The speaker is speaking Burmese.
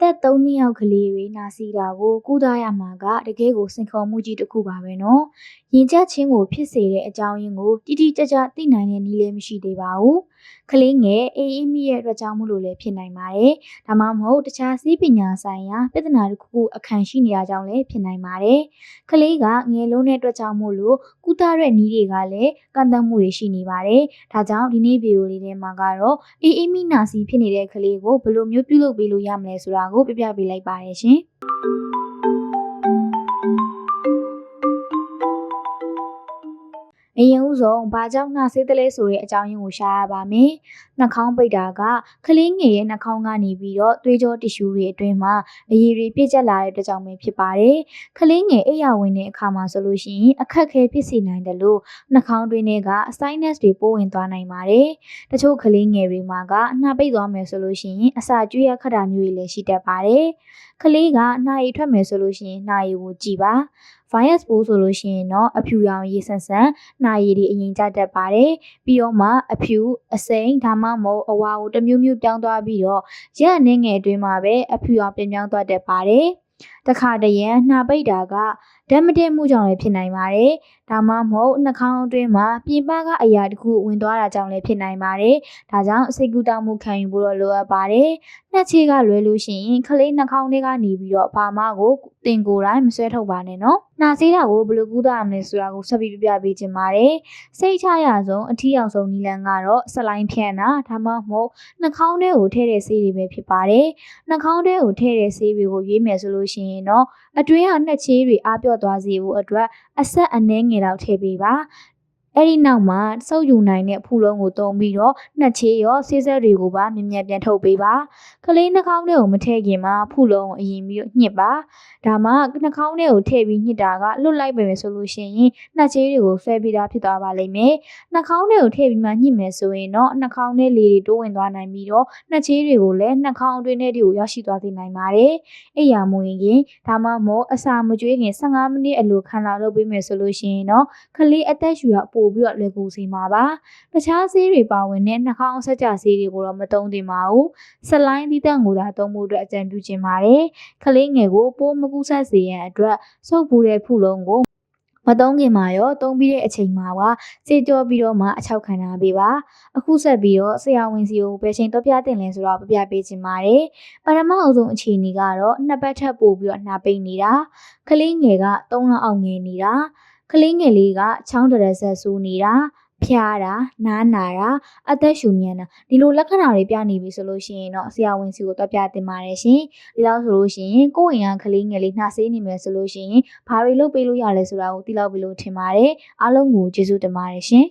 သက်3နှစ်ယောက်ကလေးတွေနာစီတာကိုကုသရမှာကတကယ်ကိုစိန်ခေါ်မှုကြီးတစ်ခုပါပဲနော်။ရင်ကျက်ချင်းကိုဖြစ်စေတဲ့အကြောင်းရင်းကိုတိတိကျကျသိနိုင်တဲ့နည်းလည်းမရှိသေးပါဘူး။ကလေးငယ်အေးအေးမိရဲ့အတွက်ကြောင့်မို့လို့လည်းဖြစ်နိုင်ပါတယ်။ဒါမှမဟုတ်တခြားစီးပညာဆိုင်ရာပြဿနာတစ်ခုခုအခန့်ရှိနေရကြောင်းလည်းဖြစ်နိုင်ပါတယ်။ကလေးကငယ်လုံးတဲ့အတွက်ကြောင့်မို့လို့ကုသတဲ့နည်းတွေကလည်းကန့်သတ်မှုတွေရှိနေပါတယ်။ဒါကြောင့်ဒီနေ့ဗီဒီယိုလေးထဲမှာကတော့အေးအေးမိနာစီဖြစ်နေတဲ့ကလေးကိုဘယ်လိုမျိုးပြုလုပ်ပေးလို့ရမလဲဆိုတာကိုပြပြပေးလိုက်ပါတယ်ရှင်။ အရင်ဦးဆုံးဘာကြောင့်နှာဆေးတလဲဆိုတဲ့အကြောင်းရင်းကိုရှာရပါမယ်။နှာခေါင်းပိတ်တာကကလေးငယ်ရဲ့နှာခေါင်းကနေပြီးတော့သွေးကြောတ िश ူတွေအတွင်းမှာအရည်တွေပြည့်ကျက်လာတဲ့အတွက်ကြောင့်ပဲဖြစ်ပါတယ်။ကလေးငယ်အိပ်ယာဝင်တဲ့အခါမှာဆိုလို့ရှိရင်အခက်အခဲဖြစ်စေနိုင်တယ်လို့နှာခေါင်းတွင်းတွေက sinus တွေပိုးဝင်သွားနိုင်ပါတယ်။တချို့ကလေးငယ်တွေမှာကနှာပိတ်သွားမယ်ဆိုလို့ရှိရင်အစာကျွေးရခက်တာမျိုးတွေလည်းရှိတတ်ပါတယ်။ကလေးကနှာရည်ထွက်မယ်ဆိုလို့ရှိရင်နှာရည်ကိုကြည်ပါ။ virus ပိုးဆိုလို့ရှိရင်တော့အဖြူရောင်ရေဆန်ဆန်နှာရည်တွေအရင်ကျတတ်ပါတယ်ပြီးတော့မှအဖြူအစိမ်းဒါမှမဟုတ်အဝါကိုတစ်မျိုးမျိုးပြောင်းသွားပြီးတော့ရက်အနှင်းငယ်အတွင်းမှာပဲအဖြူရောင်ပြင်ပြောင်းသွားတတ်ပါတယ်တခါတရံနှာပိတ်တာက ဓာတ်မတည့်မှုကြောင့်လည်းဖြစ်နိုင်ပါတယ်။ဒါမှမဟုတ်နှာခေါင်းအတွင်းမှာပြင်ပကအရာတစ်ခုဝင်သွားတာကြောင့်လည်းဖြစ်နိုင်ပါတယ်။ဒါကြောင့်စိတ်ကူးတောက်မှုခံယူဖို့တော့လိုအပ်ပါတယ်။နှက်ချေကလွယ်လို့ရှိရင်ခလေးနှာခေါင်းထဲကနေပြီးတော့ဘာမှကိုတင်ကိုယ်တိုင်းမဆွဲထုတ်ပါနဲ့နော်။နှာစေးတာကိုဘယ်လိုကူးသားရမလဲဆိုတာကိုဆက်ပြီးပြပြပေးခြင်းပါတယ်။စိတ်ချရဆုံးအထီးအောင်ဆုံးနီလန်ကတော့ဆလိုင်းဖြန့်တာဒါမှမဟုတ်နှာခေါင်းထဲကိုထည့်တဲ့ဆေးတွေပဲဖြစ်ပါတယ်။နှာခေါင်းထဲကိုထည့်တဲ့ဆေးတွေကိုရွေးမယ်ဆိုလို့ရှိရင်တော့အတွင်းကနှက်ချေးတွေအားပြော့သွားစေဖို့အတွက်အဆက်အနှဲငယ်လောက်ထည့်ပေးပါ အဲ့ဒီနောက်မှာစုပ်ယူနိုင်တဲ့ဖူလုံးကိုသုံးပြီးတော့နှက်ချေးရောဆေးဆက်တွေကိုပါမြင်မြန်ပြန်ထုတ်ပေးပါကလေးနှာခေါင်းထဲကိုမထည့်ခင်မှာဖူလုံးကိုအရင်ပြီးတော့ညှစ်ပါဒါမှနှာခေါင်းထဲကိုထည့်ပြီးညှစ်တာကလွတ်လိုက်ပဲဆိုလို့ရှိရင်နှက်ချေးတွေကိုဆွဲပြီးသားဖြစ်သွားပါလိမ့်မယ်နှာခေါင်းထဲကိုထည့်ပြီးမှညှစ်မယ်ဆိုရင်တော့နှာခေါင်းထဲလေတွေတိုးဝင်သွားနိုင်ပြီးတော့နှက်ချေးတွေကိုလည်းနှာခေါင်းအတွင်းထဲတွေကိုရောက်ရှိသွားစေနိုင်ပါတယ်အိယာမဝင်ခင်ဒါမှမဟုတ်အစာမကျွေးခင်15မိနစ်အလိုခံလာလုပ်ပေးမယ်ဆိုလို့ရှိရင်တော့ကလေးအသက်ရှူရပို့ပြီးတော့လွယ်ကူစေမှာပါတခြားဆေးတွေပါဝင်တဲ့နှာခေါင်းဆက်ကြဆေးတွေကိုတော့မသုံးသင့်ပါဘူးဆလိုင်းသီးသန့်ကိုသာသုံးဖို့အတွက်အကြံပြုချင်ပါတယ်ကလေးငယ်ကိုပိုးမကူးဆက်စေရန်အတွက်စုပ်ပူတဲ့ဖူလုံးကိုမသုံးခင်မှာရောသုံးပြီးတဲ့အချိန်မှာပါစေကြောပြီးတော့မှအချောက်ခံထားပေးပါအခုဆက်ပြီးတော့ဆရာဝန်စီကိုဘယ်ချိန်တော့ပြတင်လဲဆိုတော့ပြပြပေးခြင်းပါတယ်ပထမအဆုံးအခြေအနေကတော့နှစ်ပတ်ထပ်ပို့ပြီးတော့နှာပိတ်နေတာကလေးငယ်က3လအောင်ငယ်နေတာ ကလေးငယ်လေးကချောင်းတရဆက်ဆူနေတာဖျားတာနားနာတာအသက်ရှူမြန်တာဒီလိုလက္ခဏာတွေပြနေပြီဆိုလို့ရှိရင်တော့ဆရာဝန်စီကိုတော့ပြတင်ပါတယ်ရှင်ဒီလောက်ဆိုလို့ရှိရင်ကိုယ့်အိမ်ကကလေးငယ်လေးနှာဆေးနေမယ်ဆိုလို့ရှိရင်ဘာတွေလုပ်ပေးလို့ရလဲဆိုတာကိုသိလောက်ပြီလို့ထင်ပါတယ်အားလုံးကိုကျေးဇူးတင်ပါတယ်ရှင်